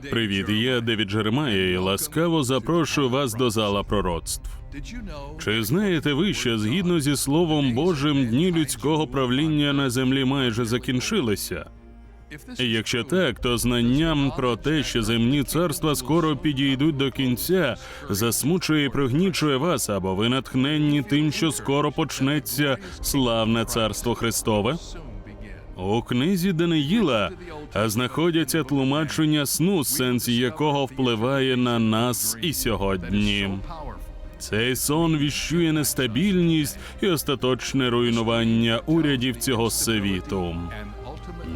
Привіт, я Девід Джеремая і ласкаво запрошую вас до зала пророцтв. Чи знаєте ви, що згідно зі Словом Божим дні людського правління на землі майже закінчилися? Якщо так, то знанням про те, що земні царства скоро підійдуть до кінця, засмучує і пригнічує вас, або ви натхненні тим, що скоро почнеться славне царство Христове? У книзі Даниїла знаходяться тлумачення сну, сенс якого впливає на нас і сьогодні. Цей сон віщує нестабільність і остаточне руйнування урядів цього світу.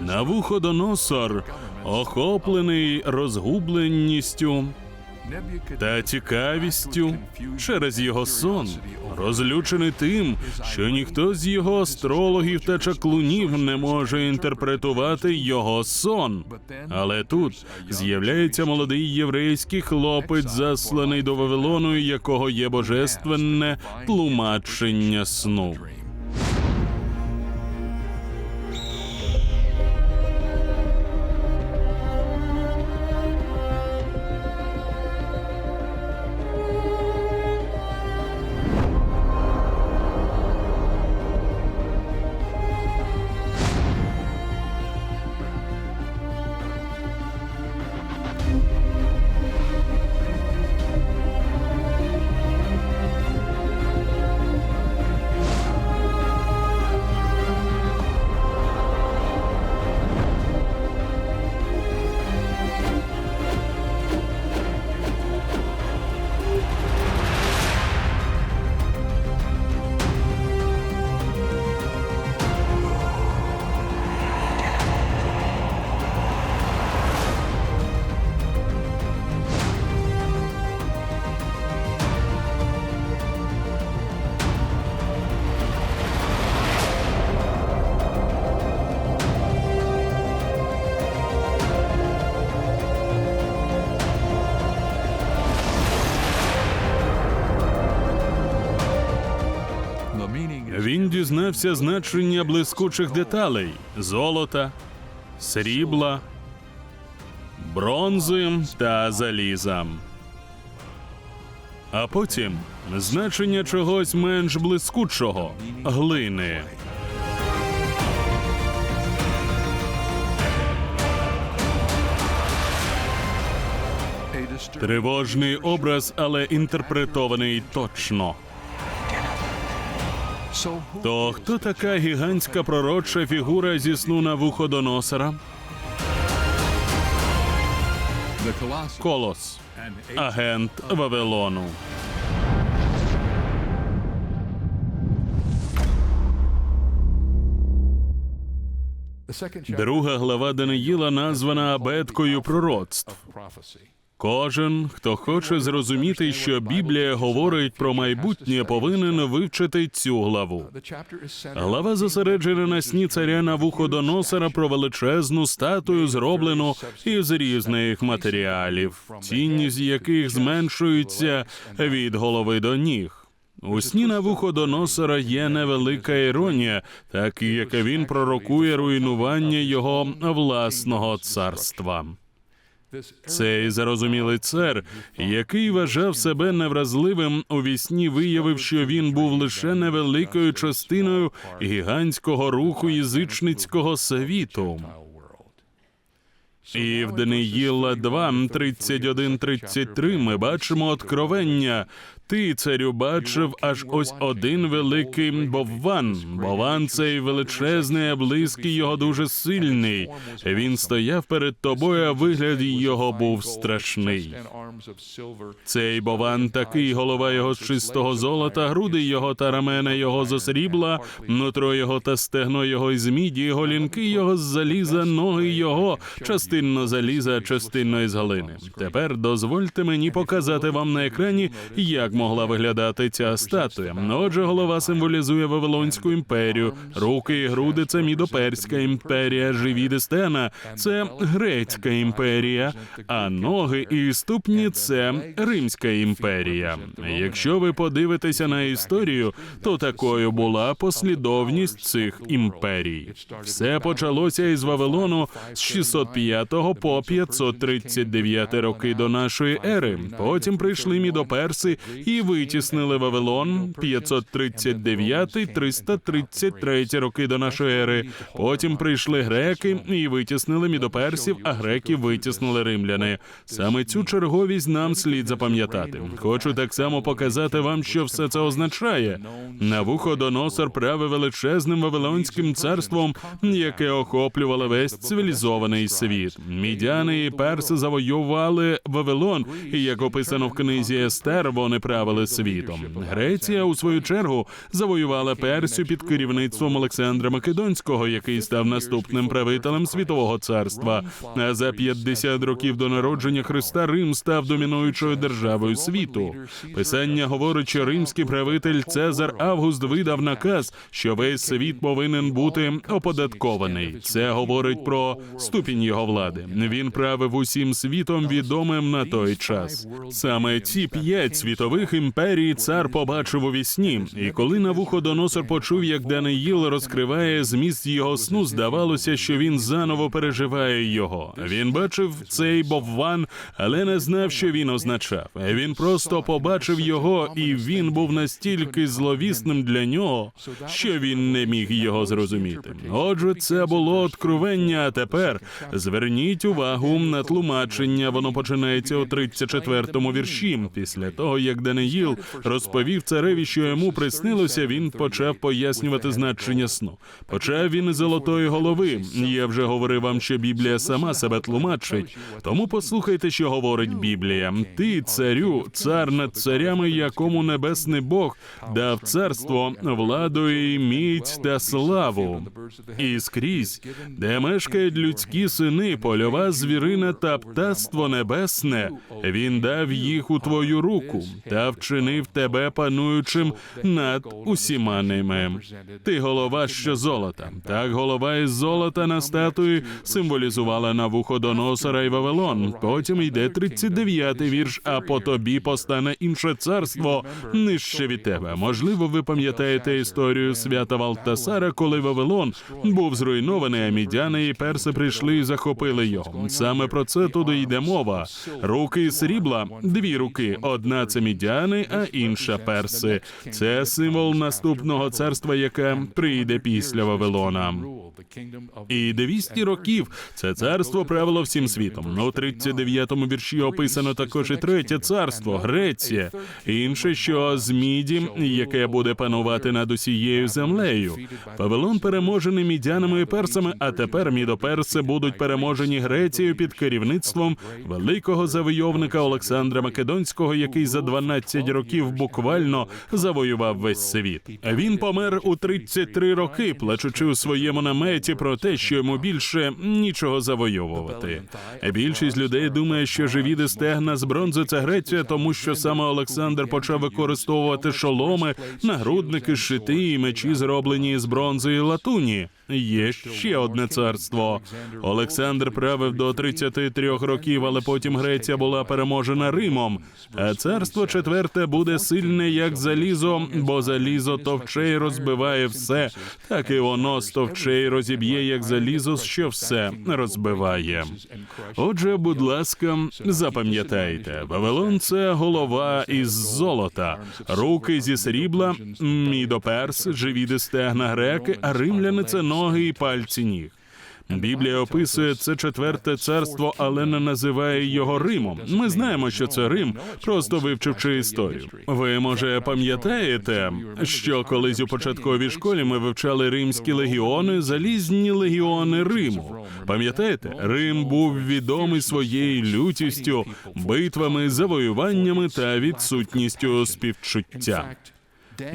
Навуходоносор, охоплений розгубленістю та цікавістю через його сон, розлючений тим, що ніхто з його астрологів та чаклунів не може інтерпретувати його сон. Але тут з'являється молодий єврейський хлопець, засланий до Вавилону, якого є божественне тлумачення сну. Дізнався значення блискучих деталей: золота, срібла, бронзи та заліза. А потім значення чогось менш блискучого глини. Тривожний образ, але інтерпретований точно. То хто така гігантська пророча фігура зі сну на вуходоносора? Колос, агент Вавилону. Друга глава Даниїла названа абеткою пророцтв. Кожен, хто хоче зрозуміти, що Біблія говорить про майбутнє, повинен вивчити цю главу. Глава зосереджена на сні царя Навуходоносора про величезну статую, зроблену із різних матеріалів, цінність яких зменшується від голови до ніг. У сні Навуходоносора є невелика іронія, так як він пророкує руйнування його власного царства. Цей зарозумілий цар, який вважав себе невразливим, у вісні виявив, що він був лише невеликою частиною гігантського руху язичницького світу. І в Даниїла 2, 31, 33 ми бачимо откровення. Ти, царю, бачив аж ось один великий бовван. Бовван цей величезний, а близький його дуже сильний. Він стояв перед тобою, а вигляд його був страшний. Цей бован такий, голова його з чистого золота, груди його та рамена його з срібла, нутро його та стегно його із міді, голінки його з заліза, ноги його, частинно заліза, частинно із галини. Тепер дозвольте мені показати вам на екрані, як могла виглядати ця статуя. Отже, голова символізує Вавилонську імперію, руки і груди це Мідоперська імперія, живі стена це Грецька імперія, а ноги і ступні це Римська імперія. Якщо ви подивитеся на історію, то такою була послідовність цих імперій. Все почалося із Вавилону з 5 по 539 роки до нашої ери. Потім прийшли мідоперси витіснили Вавилон 539-333 роки до нашої ери. Потім прийшли греки і витіснили мідоперсів, а греків витіснили римляни. Саме цю черговість нам слід запам'ятати. Хочу так само показати вам, що все це означає. Навуходоносор правив величезним вавилонським царством, яке охоплювало весь цивілізований світ. Мідяни і перси завоювали Вавилон, і як описано в книзі Естер, вони правили світом. Греція, у свою чергу, завоювала Персію під керівництвом Олександра Македонського, який став наступним правителем світового царства. А за 50 років до народження Христа Рим став домінуючою державою світу. Писання говорить, що римський правитель Цезар Август видав наказ, що весь світ повинен бути оподаткований. Це говорить про ступінь його влади. Він правив усім світом відомим на той час. Саме ці п'ять світових імперій цар побачив у вісні. І коли Навуходоносор почув, як Даниїл розкриває зміст його сну, здавалося, що він заново переживає його. Він бачив цей бовван, але не знав, що він означав. Він просто побачив його, і він був настільки зловісним для нього, що він не міг його зрозуміти. Отже, це було откровення. А тепер зверніть увагу на тлумачення. Воно починається у 34-му вірші. Після того, як Даниїл розповів цареві, що йому приснилося, він почав пояснювати значення сну. Почав він із золотої голови. Я вже говорив вам, що Біблія сама себе тлумачить. Тому послухайте, що говорить Біблія. Ти, царю, цар над царями, якому небесний Бог дав царство, владу і міць та славу. І скрізь, де мешкають людські сини, польова звірина та птаство небесне, він дав їх у твою руку та вчинив тебе пануючим над усіма ними. Ти голова що золота. Так голова із золота на статуї символізувала Навуходоносора і Вавилон. Потім йде 39-й вірш. А по тобі постане інше царство нижче від тебе. Можливо, ви пам'ятаєте історію свята Валтасара, коли Вавилон був зруйнований, а мідяни і перси прийшли і захопили його. Саме про це туди йде мова. Руки срібла, дві руки. Одна це мідяни, а інша перси. Це символ наступного царства, яке прийде після Вавилона. І 200 років це царство правило всім світом. У 39-му вірші описано також і третє царство Греція, інше, що з міді, яке буде панувати над усією землею. Вавилон переможений мідянами і персами, а тепер мідоперси будуть переможені Грецією під керівництвом великого завойовника Олександра Македонського, який за 12 років буквально завоював весь світ. Він помер у 33 роки, плачучи у своєму наметі про те, що йому більше нічого завойовувати. Більшість людей думає, що живі стегна з бронзи це Греція, тому що саме Олександр почав використовувати шоломи, нагрудники, щити і мечі, зроблені з бронзи і латуні. Є ще одне царство. Олександр правив до 33 років, але потім Греція була переможена Римом. А царство четверте буде сильне, як залізо, бо залізо товче й розбиває все, так і воно стовче й розіб'є, як залізо, що все розбиває. Отже, будь ласка, запам'ятайте, Вавилон це голова із золота, руки зі срібла, мідоперс, живі стегна греки, а римляни це ноги і пальці ніг. Біблія описує це четверте царство, але не називає його Римом. Ми знаємо, що це Рим, просто вивчивши історію. Ви може пам'ятаєте, що колись у початковій школі ми вивчали римські легіони, залізні легіони Риму. Пам'ятаєте, Рим був відомий своєю лютістю, битвами, завоюваннями та відсутністю співчуття.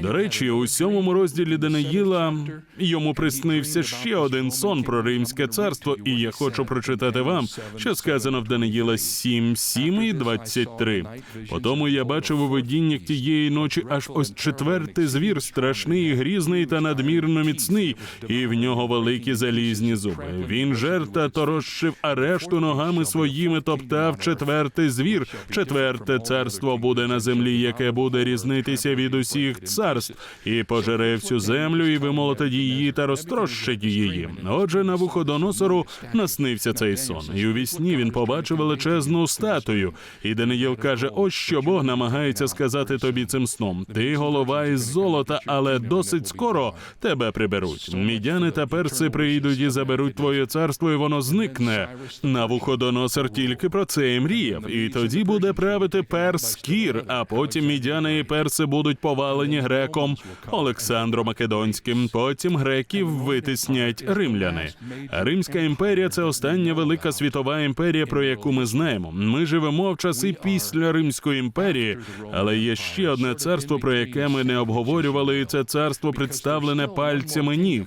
До речі, у сьомому розділі Даниїла йому приснився ще один сон про римське царство, і я хочу прочитати вам, що сказано в Даниїла 7, 7 і 23. Потому я бачив у видіннях тієї ночі аж ось четвертий звір, страшний, грізний та надмірно міцний, і в нього великі залізні зуби. Він жер та торощив, а решту ногами своїми топтав четвертий звір. Четверте царство буде на землі, яке буде різнитися від усіх царств, і пожере всю землю, і вимолотить її та розтрощить її. Отже, Навуходоносору наснився цей сон, і у вісні він побачив величезну статую. І Даниїл каже: ось що Бог намагається сказати тобі цим сном. Ти голова із золота, але досить скоро тебе приберуть. Мідяни та перси прийдуть і заберуть твоє царство, і воно зникне. Навуходоносор тільки про це і мріяв. І тоді буде правити перс Кір, а потім мідяни і перси будуть повалені греком Олександром Македонським. Потім греків витиснять римляни. Римська імперія це остання велика світова імперія, про яку ми знаємо. Ми живемо в часи після Римської імперії, але є ще одне царство, про яке ми не обговорювали. і Це царство представлене пальцями ніг.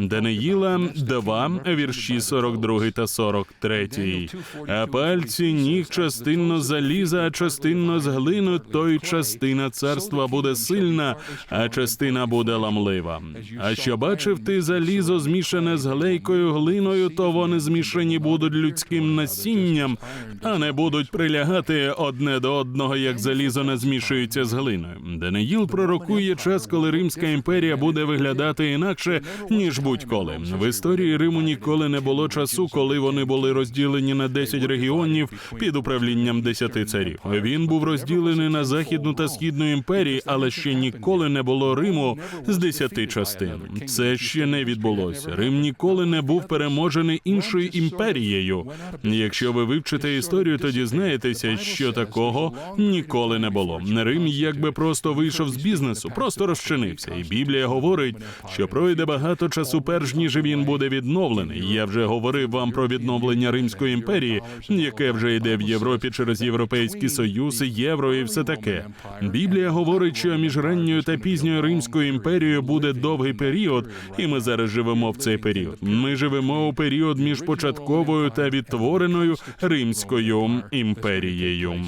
Даниїла 2, вірші 42 та 43. А пальці ніг частинно заліза, а частинно з глину, то й частина царства буде сильна, а частина буде ламлива. А що бачив ти залізо змішане з глейкою глиною, то вони змішані будуть людським насінням, а не будуть прилягати одне до одного, як залізо не змішується з глиною. Даниїл пророкує час, коли Римська імперія буде виглядати інакше ніж будь-коли. В історії Риму ніколи не було часу, коли вони були розділені на 10 регіонів під управлінням 10 царів. Він був розділений на західну та східну імперії, але ще ніколи не було Риму з 10 частин. Це ще не відбулося. Рим ніколи не був переможений іншою імперією. Якщо ви вивчите історію, то дізнаєтеся, що такого ніколи не було. Рим якби просто вийшов з бізнесу, просто розчинився. І Біблія говорить, що пройде багато часу, перш ніж він буде відновлений. Я вже говорив вам про відновлення Римської імперії, яке вже йде в Європі через Європейський Союз, євро і все таке. Біблія говорить, що між ранньою та пізньою Римською імперією буде довгий період, і ми зараз живемо в цей період. Ми живемо у період між початковою та відтвореною Римською імперією.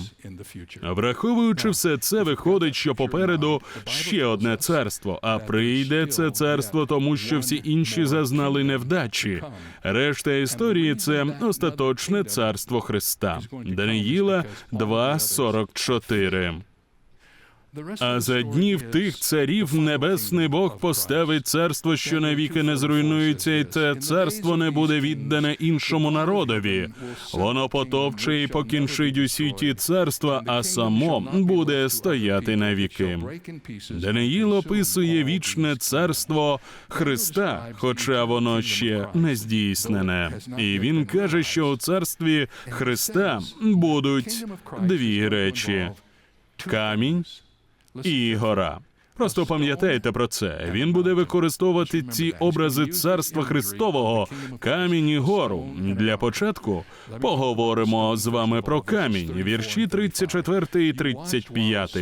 Враховуючи все це, виходить, що попереду ще одне царство, а прийде це царство, тому що всі інші зазнали невдачі. Решта історії це остаточне царство Христа. Даниїла 2.44. А за днів тих царів небесний Бог поставить царство, що навіки не зруйнується, і це царство не буде віддане іншому народові. Воно потопче і покінчить усі ті царства, а само буде стояти навіки. Даниїл описує вічне царство Христа, хоча воно ще не здійснене. І він каже, що у царстві Христа будуть дві речі: камінь і гора. Просто пам'ятайте про це. Він буде використовувати ці образи царства Христового, камінь і гору. Для початку поговоримо з вами про камінь. Вірші 34 і 35.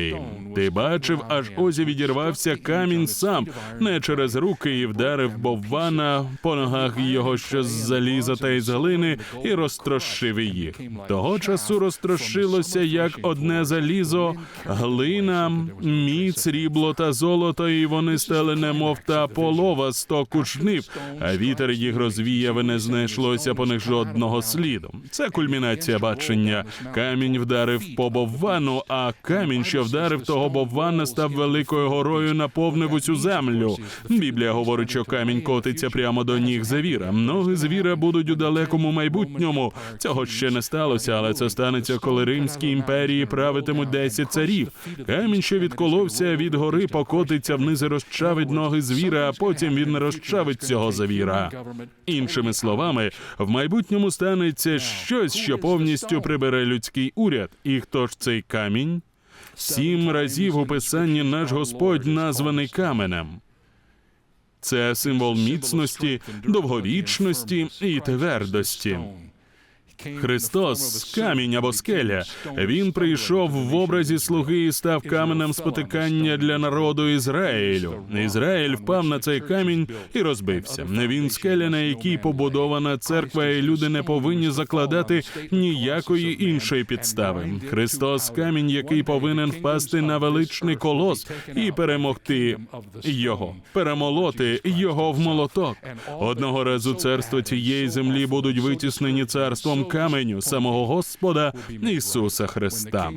Ти бачив, аж озі відірвався камінь сам, не через руки і вдарив боввана по ногах його що з заліза та із глини, і розтрощив їх. Того часу розтрощилося як одне залізо, глина, міць, срібло та золото, і вони стали немов та полова сто кучнив, а вітер їх розвіяв і не знайшлося по них жодного сліду. Це кульмінація бачення. Камінь вдарив по боввану, а камінь, що вдарив того боввана, став великою горою, наповнив усю землю. Біблія говорить, що камінь котиться прямо до ніг звіра. Ноги звіра будуть у далекому майбутньому. Цього ще не сталося, але це станеться, коли Римські імперії правитимуть 10 царів. Камінь, що відколовся від гори, покотиться вниз і розчавить ноги звіра, а потім він розчавить цього звіра. Іншими словами, в майбутньому станеться щось, що повністю прибере людський уряд. І хто ж цей камінь? Сім разів у писанні наш Господь названий каменем. Це символ міцності, довговічності і твердості. Христос, камінь або скеля. Він прийшов в образі слуги і став каменем спотикання для народу Ізраїлю. Ізраїль впав на цей камінь і розбився. Він скеля, на якій побудована церква, і люди не повинні закладати ніякої іншої підстави. Христос, камінь, який повинен впасти на величний колос і перемогти його, перемолоти його в молоток. Одного разу царство цієї землі будуть витіснені царством каменю самого Господа Ісуса Христа.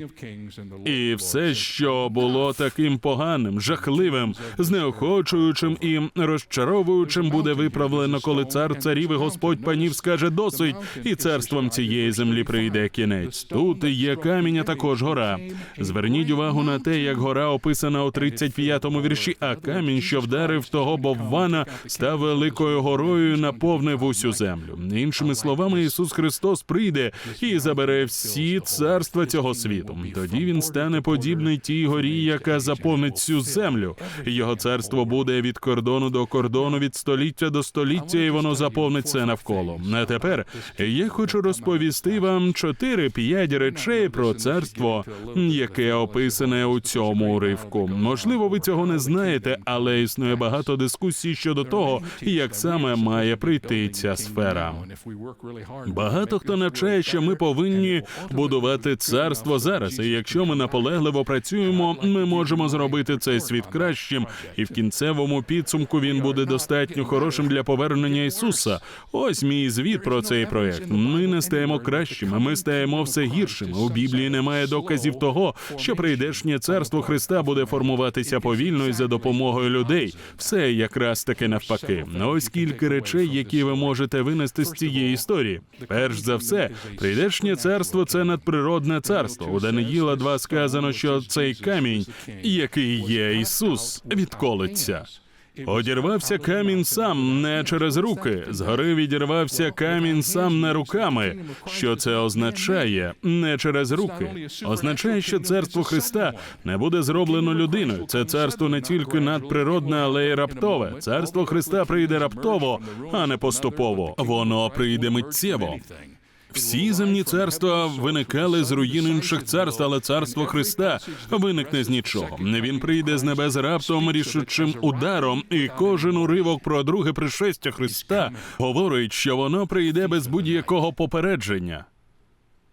І все, що було таким поганим, жахливим, знеохочуючим і розчаровуючим, буде виправлено, коли цар царів і Господь панів скаже досить, і царством цієї землі прийде кінець. Тут є камінь, а також гора. Зверніть увагу на те, як гора описана у 35-му вірші, а камінь, що вдарив того боввана, став великою горою, наповнив усю землю. Іншими словами, Ісус Христос прийде і забере всі царства цього світу. Тоді він стане подібний тій горі, яка заповнить всю землю. Його царство буде від кордону до кордону, від століття до століття, і воно заповнить це навколо. А тепер я хочу розповісти вам чотири-п'ять речей про царство, яке описане у цьому уривку. Можливо, ви цього не знаєте, але існує багато дискусій щодо того, як саме має прийти ця сфера. Багато хто навчає, що ми повинні будувати царство зараз. І якщо ми наполегливо працюємо, ми можемо зробити цей світ кращим, і в кінцевому підсумку він буде достатньо хорошим для повернення Ісуса. Ось мій звіт про цей проект. Ми не стаємо кращими, ми стаємо все гіршими. У Біблії немає доказів того, що прийдешнє царство Христа буде формуватися повільно і за допомогою людей. Все якраз таки навпаки. Ось кілька речей, які ви можете винести з цієї історії. Перш за все, прийдешнє царство це надприродне царство. У Даниїла 2 сказано, що цей камінь, який є Ісус, відколиться. Одірвався камінь сам не через руки. Згори відірвався камінь сам не руками. Що це означає? Не через руки. Означає, що царство Христа не буде зроблено людиною. Це царство не тільки надприродне, але й раптове. Царство Христа прийде раптово, а не поступово. Воно прийде миттєво. Всі земні царства виникали з руїн інших царств, але царство Христа виникне з нічого. Він прийде з небес раптом рішучим ударом, і кожен уривок про друге пришестя Христа говорить, що воно прийде без будь-якого попередження.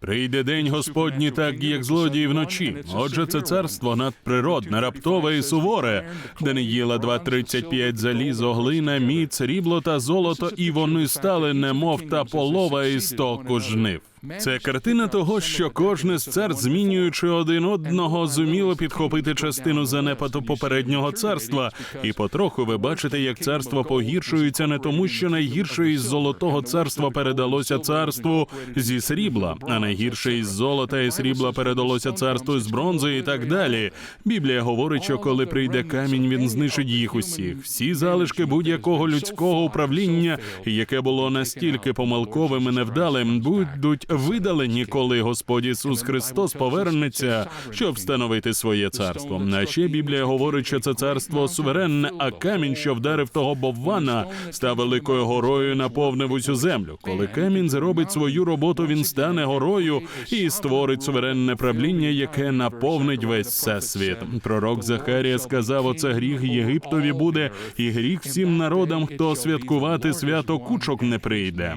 Прийде день Господній, так як злодії вночі. Отже, це царство надприродне, раптове і суворе. Даниїла 2.35 залізо, глина, міць, срібло та золото, і вони стали немов та полова із току жнив. Це картина того, що кожне з цар, змінюючи один одного, зуміло підхопити частину занепаду попереднього царства, і потроху ви бачите, як царство погіршується не тому, що найгірше із золотого царства передалося царству зі срібла, а найгірше із золота і срібла передалося царству з бронзи, і так далі. Біблія говорить, що коли прийде камінь, він знищить їх усіх. Всі залишки будь-якого людського управління, яке було настільки помилковим і невдалим, будуть видалені, коли Господь Ісус Христос повернеться, щоб встановити своє царство. А ще Біблія говорить, що це царство суверенне, а камінь, що вдарив того боввана, став великою горою, наповнив усю землю. Коли камінь зробить свою роботу, він стане горою і створить суверенне правління, яке наповнить весь всесвіт. Пророк Захарія сказав: оце гріх Єгиптові буде, і гріх всім народам, хто святкувати свято кучок не прийде.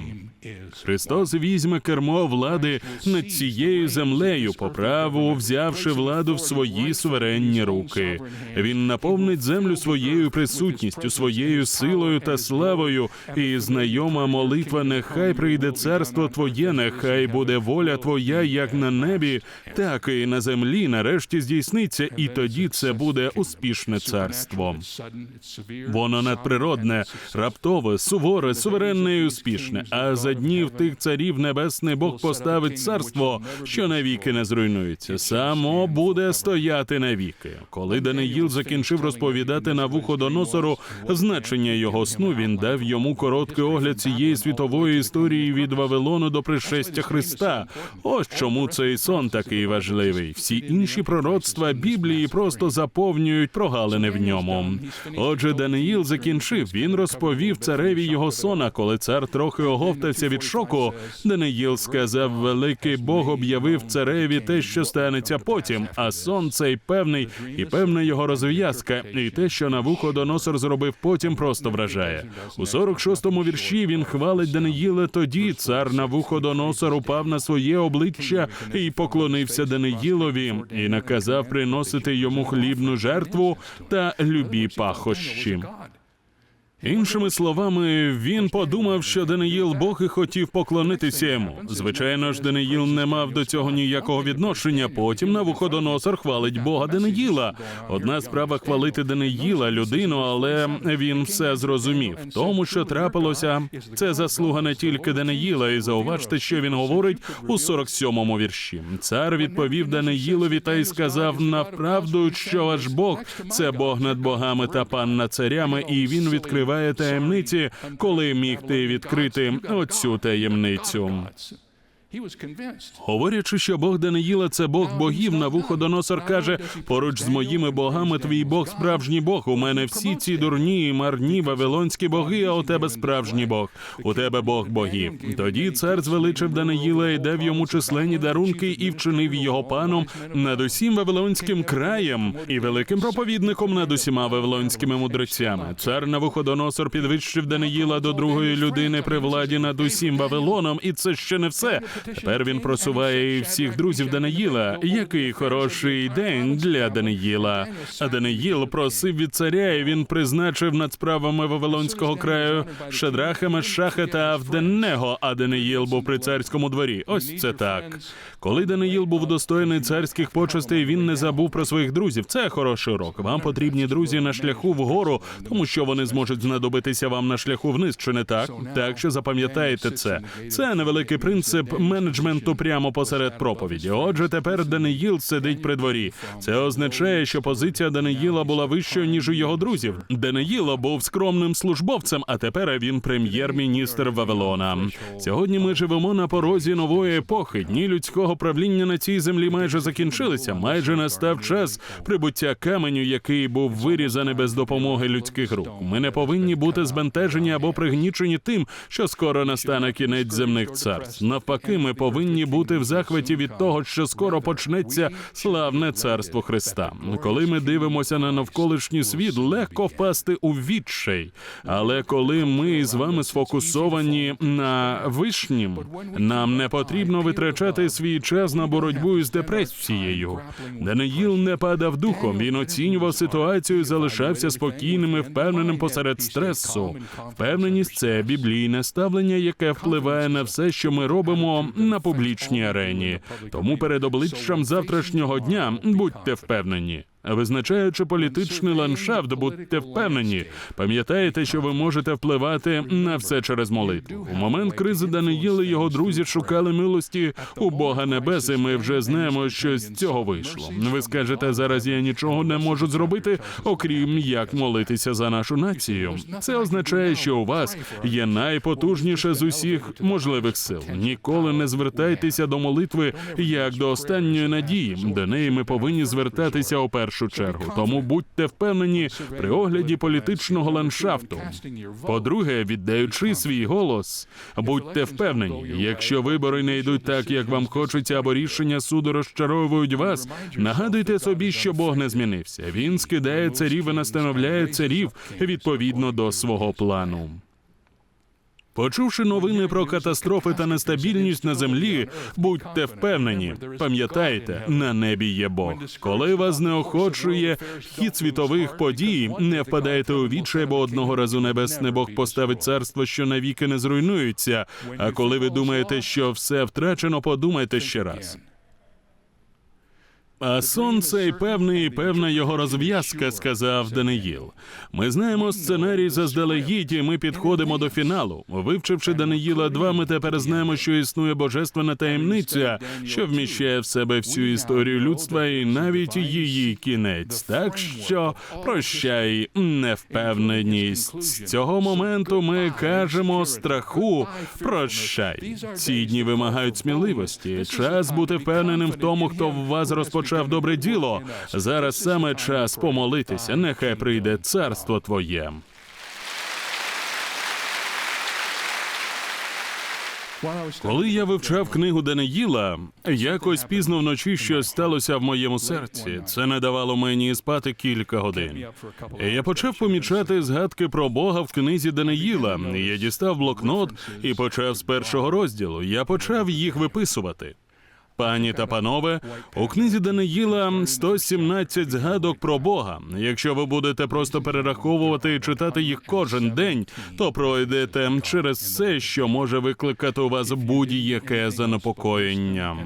Христос візьме кермо влади над цією землею, по праву взявши владу в свої суверенні руки. Він наповнить землю своєю присутністю, своєю силою та славою. І знайома молитва, нехай прийде царство Твоє, нехай буде воля Твоя, як на небі, так і на землі. Нарешті здійсниться, і тоді це буде успішне царство. Воно надприродне, раптове, суворе, суверенне і успішне. А за днів тих царів небесний Бог поставить царство, що навіки не зруйнується. Само буде стояти навіки. Коли Даниїл закінчив розповідати на вухо доносору значення його сну, він дав йому короткий огляд цієї світової історії від Вавилону до пришестя Христа. Ось чому цей сон такий важливий. Всі інші пророцтва Біблії просто заповнюють прогалини в ньому. Отже, Даниїл закінчив. Він розповів цареві його сона, коли цар трохи оговтався від шоку. Даниїл сказав: Великий Бог об'явив цареві те, що станеться потім. А сон цей певний і певна його розв'язка, і те, що Навуходоносор зробив потім, просто вражає. У 46-му вірші він хвалить Даниїла. Тоді цар Навуходоносор упав на своє обличчя і поклонився Даниїлові, і наказав приносити йому хлібну жертву та любі пахощі. Іншими словами, він подумав, що Даниїл Бог і хотів поклонитися йому. Звичайно ж, Даниїл не мав до цього ніякого відношення. Потім Навуходоносор хвалить Бога Даниїла. Одна справа хвалити Даниїла, людину, але він все зрозумів. Тому, що трапилося, це заслуга не тільки Даниїла, і зауважте, що він говорить у 47-му вірші. Цар відповів Даниїлові та й сказав направду, що ваш Бог це Бог над богами та пан над царями, і він відкриває таємниці, коли міг ти відкрити оцю таємницю. Говорячи, що Бог Даниїла це Бог богів, Навуходоносор каже: поруч з моїми богами твій Бог справжній Бог. У мене всі ці дурні і марні вавилонські боги, а у тебе справжній Бог. У тебе Бог богів. Тоді цар звеличив Даниїла і дав йому численні дарунки і вчинив його паном над усім вавилонським краєм і великим проповідником над усіма вавилонськими мудрецями. Цар Навуходоносор підвищив Даниїла до другої людини при владі над усім Вавилоном, і це ще не все. Тепер він просуває всіх друзів Даниїла. Який хороший день для Даниїла. А Даниїл просив від царя, і він призначив над справами Вавилонського краю Шадраха, Мешаха та Авденного, а Даниїл був при царському дворі. Ось це так. Коли Даниїл був достойний царських почестей, він не забув про своїх друзів. Це хороший урок. Вам потрібні друзі на шляху вгору, тому що вони зможуть знадобитися вам на шляху вниз, чи не так? Так що запам'ятайте це. Це невеликий принцип менеджменту прямо посеред проповіді. Отже, тепер Даниїл сидить при дворі. Це означає, що позиція Даниїла була вищою ніж у його друзів. Даниїла був скромним службовцем, а тепер він прем'єр-міністр Вавилона. Сьогодні ми живемо на порозі нової епохи. Дні людського правління на цій землі майже закінчилися. Майже настав час прибуття каменю, який був вирізаний без допомоги людських рук. Ми не повинні бути збентежені або пригнічені тим, що скоро настане кінець земних царств. Навпаки, ми повинні бути в захваті від того, що скоро почнеться славне царство Христа. Коли ми дивимося на навколишній світ, легко впасти у відчай. Але коли ми з вами сфокусовані на вишнім, нам не потрібно витрачати свій час на боротьбу із депресією. Даниїл не падав духом. Він оцінював ситуацію, і залишався спокійним і впевненим посеред стресу. Впевненість це біблійне ставлення, яке впливає на все, що ми робимо на публічній арені. Тому перед обличчям завтрашнього дня будьте впевнені. Визначаючи політичний ландшафт, будьте впевнені. Пам'ятаєте, що ви можете впливати на все через молитву. У момент кризи Даниїл і його друзі шукали милості у Бога Небес, і Ми вже знаємо, що з цього вийшло. Ви скажете, зараз я нічого не можу зробити, окрім як молитися за нашу націю. Це означає, що у вас є найпотужніше з усіх можливих сил. Ніколи не звертайтеся до молитви як до останньої надії. До неї ми повинні звертатися у першу чергу. Тому будьте впевнені при огляді політичного ландшафту. По-друге, віддаючи свій голос, будьте впевнені, якщо вибори не йдуть так, як вам хочеться, або рішення суду розчаровують вас, нагадуйте собі, що Бог не змінився. Він скидає царів і настановляє царів відповідно до свого плану. Почувши новини про катастрофи та нестабільність на землі, будьте впевнені, пам'ятайте, на небі є Бог. Коли вас неохочує хід світових подій, не впадайте у відчай, бо одного разу небесний Бог поставить царство, що навіки не зруйнується. А коли ви думаєте, що все втрачено, подумайте ще раз. А сонце і певний, і певна його розв'язка, сказав Даниїл. Ми знаємо сценарій заздалегідь, і ми підходимо до фіналу. Вивчивши Даниїла 2, ми тепер знаємо, що існує божественна таємниця, що вміщає в себе всю історію людства і навіть її кінець. Так що прощай, невпевненість. З цього моменту ми кажемо страху. Прощай. Ці дні вимагають сміливості. Час бути впевненим в тому, хто в вас розпочав добре діло. Зараз саме час помолитися. Нехай прийде царство твоє. Коли я вивчав книгу Даниїла, якось пізно вночі щось сталося в моєму серці. Це не давало мені спати кілька годин. Я почав помічати згадки про Бога в книзі Даниїла. Я дістав блокнот і почав з першого розділу. Я почав їх виписувати. Пані та панове, у книзі Даниїла 117 згадок про Бога. Якщо ви будете просто перераховувати і читати їх кожен день, то пройдете через все, що може викликати у вас будь-яке занепокоєння.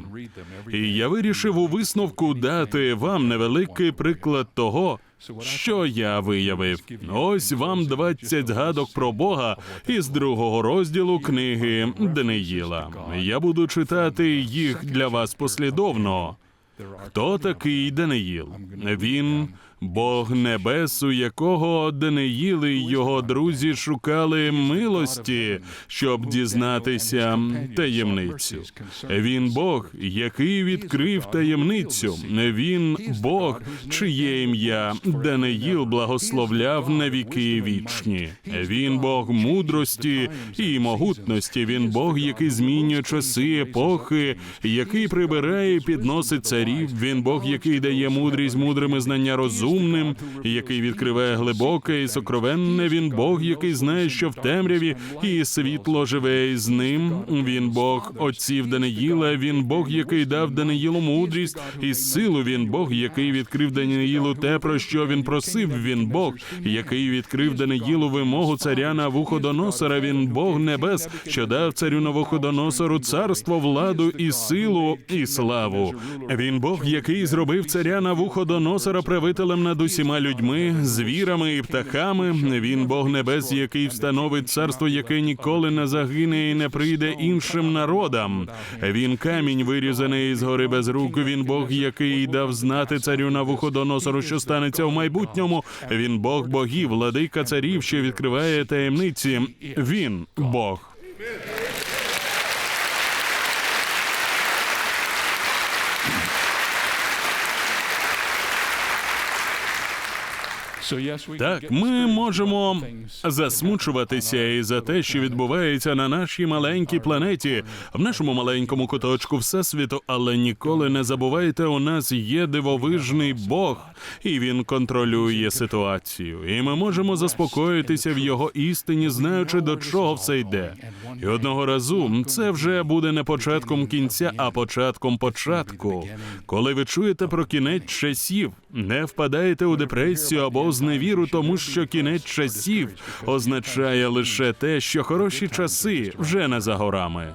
І я вирішив у висновку дати вам невеликий приклад того. Що я виявив? Ось вам 20 згадок про Бога із другого розділу книги Даниїла. Я буду читати їх для вас послідовно. Хто такий Даниїл? Він Бог небес, у якого Даниїл і його друзі шукали милості, щоб дізнатися таємницю. Він Бог, який відкрив таємницю. Він Бог, чиє ім'я Даниїл благословляв на віки вічні. Він Бог мудрості і могутності. Він Бог, який змінює часи, епохи, який прибирає і підносить царів. Він Бог, який дає мудрість мудрими знання розумним, який відкриває глибоке і сокровенне. Він Бог, який знає, що в темряві і світло живе із ним. Він Бог отців Даниїла. Він Бог, який дав Даниїлу мудрість і силу. Він Бог, який відкрив Даниїлу те, про що він просив. Він Бог, який відкрив Даниїлу вимогу царя Навуходоносора. Він Бог небес, що дав царю Навуходоносору царство, владу і силу і славу. Він Бог, який зробив царя Навуходоносора правителем над усіма людьми, звірами і птахами. Він Бог небес, який встановить царство, яке ніколи не загине і не прийде іншим народам. Він камінь вирізаний з гори без рук. Він Бог, який дав знати царю Навуходоносору, що станеться в майбутньому. Він Бог богів, владика царів, що відкриває таємниці. Він Бог. Так, ми можемо засмучуватися і за те, що відбувається на нашій маленькій планеті, в нашому маленькому куточку всесвіту, але ніколи не забувайте, у нас є дивовижний Бог, і він контролює ситуацію. І ми можемо заспокоїтися в його істині, знаючи до чого все йде. І одного разу це вже буде не початком кінця, а початком початку. Коли ви чуєте про кінець часів, не впадаєте у депресію або зневіру, тому що кінець часів означає лише те, що хороші часи вже не за горами.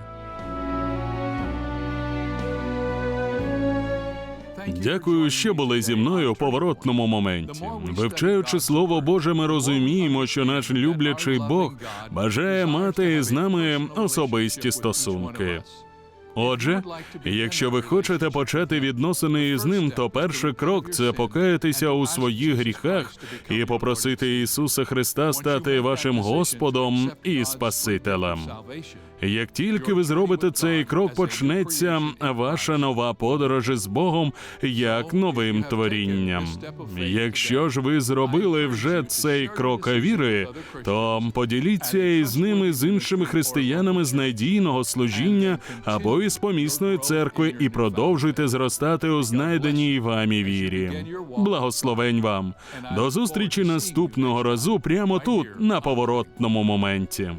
Дякую, що були зі мною у поворотному моменті. Вивчаючи слово Боже, ми розуміємо, що наш люблячий Бог бажає мати з нами особисті стосунки. Отже, якщо ви хочете почати відносини із ним, то перший крок це покаятися у своїх гріхах і попросити Ісуса Христа стати вашим Господом і Спасителем. Як тільки ви зробите цей крок, почнеться ваша нова подорож з Богом як новим творінням. Якщо ж ви зробили вже цей крок віри, то поділіться із ними з іншими християнами з надійного служіння або із помісної церкви і продовжуйте зростати у знайденій вамі вірі. Благословень вам до зустрічі наступного разу прямо тут, на поворотному моменті.